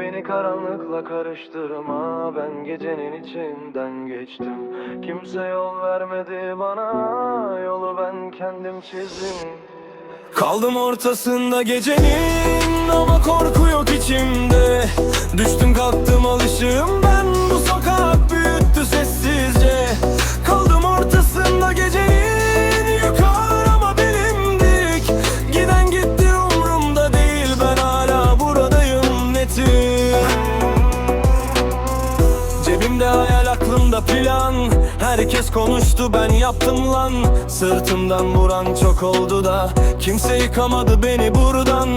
Beni karanlıkla karıştırma Ben gecenin içinden geçtim. Kimse yol vermedi bana Yolu ben kendim çizdim. Kaldım ortasında gecenin Ama korku yok içimde. Düştüm kalktım plan. Herkes konuştu ben yaptım lan. Sırtımdan vuran çok oldu da Kimse yıkamadı beni buradan.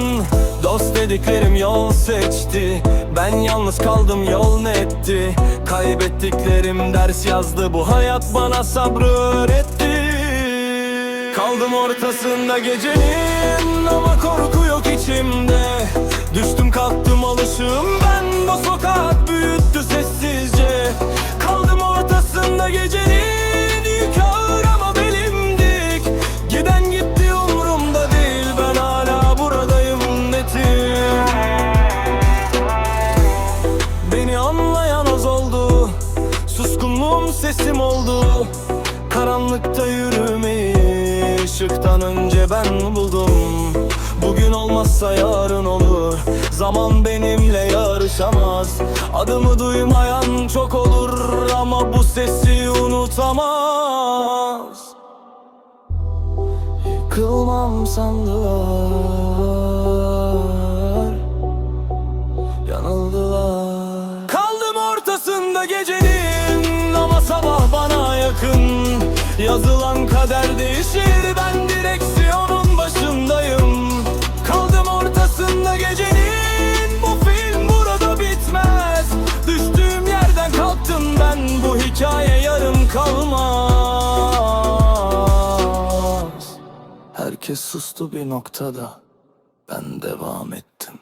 Dost dediklerim yol seçti Ben yalnız kaldım yol netti. Kaybettiklerim ders yazdı Bu hayat bana sabrı öğretti. Kaldım ortasında gecenin Ama korku yok içimde. Düştüm kalktım alışığım ben. Bu sokak büyüttü sessizce sesim oldu. Karanlıkta yürümeyi ışıktan önce ben buldum. Bugün olmazsa yarın olur. Zaman benimle yarışamaz. Adımı duymayan çok olur Ama bu sesi unutamaz. Yıkılmam sandılar Yazılan kader değişir Ben direksiyonun başındayım. Kaldım ortasında gecenin Bu film burada bitmez. Düştüğüm yerden kalktım ben Bu hikaye yarım kalmaz. Herkes sustu bir noktada Ben devam ettim